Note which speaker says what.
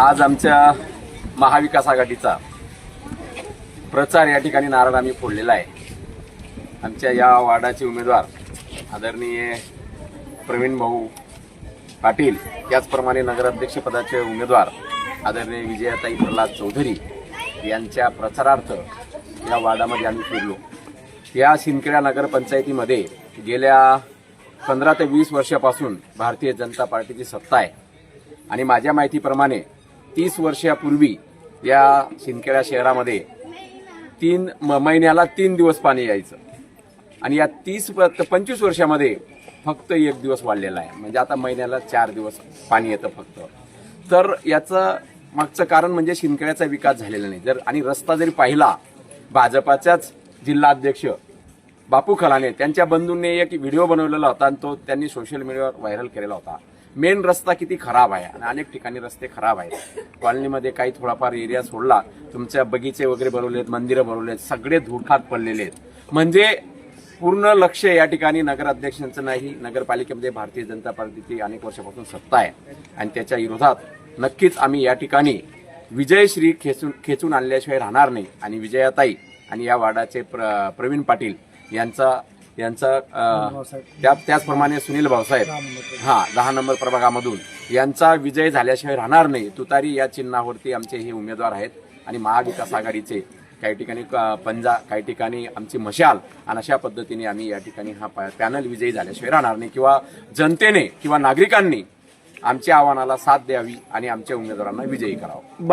Speaker 1: आज आमच्या महाविकास आघाडीचा प्रचार या ठिकाणी नारळ आम्ही फोडलेला आहे. आमच्या या वार्डाचे उमेदवार आदरणीय प्रवीण भाऊ पाटील त्याचप्रमाणे नगराध्यक्षपदाचे उमेदवार आदरणीय विजयाताई प्रल्हाद चौधरी यांच्या प्रचारार्थ या वार्डामध्ये आम्ही फिरलो. या शिंदखेडा नगरपंचायतीमध्ये गेल्या पंधरा ते वीस वर्षापासून भारतीय जनता पार्टीची सत्ता आहे. आणि माझ्या माहितीप्रमाणे तीस वर्षापूर्वी या शिंदखेडा शहरामध्ये तीन म- महिन्याला तीन दिवस पाणी यायचं. आणि या तीस पंचवीस वर्षामध्ये फक्त एक दिवस वाढलेला आहे. म्हणजे आता महिन्याला चार दिवस पाणी येतं फक्त. तर याचं मागचं कारण म्हणजे शिंदखेड्याचा विकास झालेला नाही. जर आणि रस्ता जरी पाहिला भाजपाच्याच जिल्हाध्यक्ष बापू खलाने त्यांच्या बंधूंनी एक व्हिडिओ बनवलेला होता आणि तो त्यांनी सोशल मीडियावर व्हायरल केलेला होता. मेन रस्ता किती खराब आहे. आणि अनेक ठिकाणी रस्ते खराब आहेत. कॉलनीमध्ये काही थोडाफार एरिया सोडला तुमच्या बगीचे वगैरे बनवलेत मंदिरं बनवलेत सगळे धुडखात पडलेले आहेत. म्हणजे पूर्ण लक्ष या ठिकाणी नगराध्यक्षांचं नाही. नगरपालिकेमध्ये भारतीय जनता पार्टीची अनेक वर्षापासून सत्ता आहे. आणि त्याच्या विरोधात नक्कीच आम्ही या ठिकाणी विजयश्री खेचून खेचून आणल्याशिवाय राहणार नाही. आणि विजयाताई आणि या वार्डाचे प्र प्रवीण पाटील यांचा यांचा त्या त्याचप्रमाणे सुनील भाऊसाहेब. हा दहा नंबर प्रभागामधून. यांचा विजय झाल्याशिवाय राहणार नाही. तुतारी या चिन्हावरती आमचे हे उमेदवार आहेत. आणि महाविकास आघाडीचे काही ठिकाणी क- पंजा काही ठिकाणी आमची मशाल. आणि अशा पद्धतीने आम्ही या ठिकाणी हा पॅनल विजयी झाल्याशिवाय राहणार नाही. किंवा जनतेने किंवा नागरिकांनी आमच्या आव्हानाला साथ द्यावी आणि आमच्या उमेदवारांना विजयी करावं.